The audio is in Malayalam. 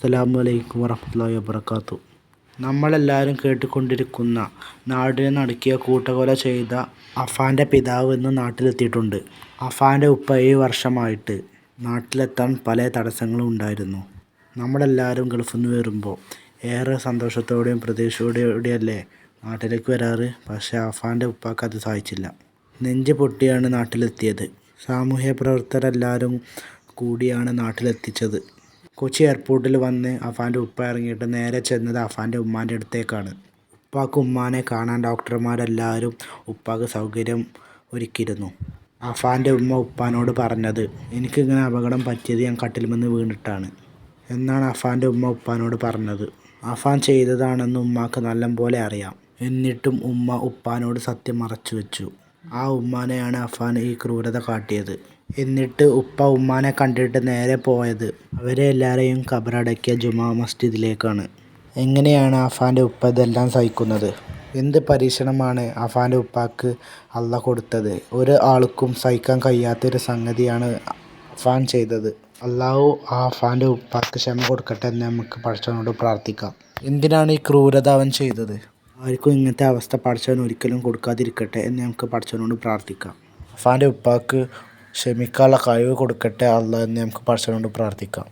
അസ്സലാമു അലൈക്കും വറഹ്മത്തുള്ളാഹി വബറകാതുഹു നമ്മളെല്ലാവരും കേട്ടുകൊണ്ടിരിക്കുന്ന നാടിനെ നടക്കിയ കൂട്ടകൊല ചെയ്ത അഫാന്റെ പിതാവ് ഇന്ന് നാട്ടിലെത്തിയിട്ടുണ്ട്. അഫാന്റെ ഉപ്പ ഏഴ് വർഷമായിട്ട് നാട്ടിലെത്താൻ പല തടസ്സങ്ങളും ഉണ്ടായിരുന്നു. നമ്മളെല്ലാവരും ഗൾഫിൽ നിന്ന് വരുമ്പോൾ ഏറെ സന്തോഷത്തോടെയും പ്രതീക്ഷയോടെയല്ലേ നാട്ടിലേക്ക് വരാറ്? പക്ഷേ അഫാന്റെ ഉപ്പാക്ക് അത് സാധിച്ചില്ല. നെഞ്ച് പൊട്ടിയാണ് നാട്ടിലെത്തിയത്. സാമൂഹ്യ പ്രവർത്തകരെല്ലാവരും കൂടിയാണ് നാട്ടിലെത്തിച്ചത്. കൊച്ചി എയർപോർട്ടിൽ വന്ന് അഫാന്റെ ഉപ്പ ഇറങ്ങിയിട്ട് നേരെ ചെന്നത് അഫാന്റെ ഉമ്മാന്റെ അടുത്തേക്കാണ്. ഉപ്പാക്ക് ഉമ്മാനെ കാണാൻ ഡോക്ടർമാരെല്ലാവരും ഉപ്പാക്ക് സൗകര്യം ഒരുക്കിയിരുന്നു. അഫാന്റെ ഉമ്മ ഉപ്പാനോട് പറഞ്ഞത് എനിക്കിങ്ങനെ അപകടം പറ്റിയത് ഞാൻ കട്ടിലുമെന്ന് വീണിട്ടാണ് എന്നാണ് അഫാന്റെ ഉമ്മ ഉപ്പാനോട് പറഞ്ഞത്. അഫാൻ ചെയ്തതാണെന്ന് ഉമ്മാക്ക് നല്ലപോലെ അറിയാം. എന്നിട്ടും ഉമ്മ ഉപ്പാനോട് സത്യം മറച്ചു വെച്ചു ആ ഉമ്മാനെയാണ് അഫാൻ ഈ ക്രൂരത കാട്ടിയത്. എന്നിട്ട് ഉപ്പ ഉമ്മാനെ കണ്ടിട്ട് നേരെ പോയത് അവരെ എല്ലാവരെയും ഖബറടക്കിയ ജുമാ മസ്ജിദിലേക്കാണ്. എങ്ങനെയാണ് അഫാന്റെ ഉപ്പ ഇതെല്ലാം സഹിക്കുന്നത്? എന്ത് പരീക്ഷണമാണ് അഫാന്റെ ഉപ്പാക്ക് അള്ള കൊടുത്തത്? ഒരു ആൾക്കും സഹിക്കാൻ കഴിയാത്തൊരു സംഗതിയാണ് അഫാൻ ചെയ്തത്. അള്ളാഹു ആ അഫാന്റെ ഉപ്പാക്ക് ക്ഷമ കൊടുക്കട്ടെ എന്ന് നമുക്ക് പഠിച്ചവനോട് പ്രാർത്ഥിക്കാം. എന്തിനാണ് ഈ ക്രൂരത അവൻ ചെയ്തത്? ആർക്കും ഇങ്ങനത്തെ അവസ്ഥ പടച്ചവൻ ഒരിക്കലും കൊടുക്കാതിരിക്കട്ടെ എന്ന് നമുക്ക് പടച്ചവനോട് പ്രാർത്ഥിക്കാം. അഫാന്റെ ഉപ്പാക്ക് ക്ഷമിക്കാനുള്ള കഴിവ് കൊടുക്കട്ടെ അല്ല എന്ന് നമുക്ക് പടച്ചവനോട് പ്രാർത്ഥിക്കാം.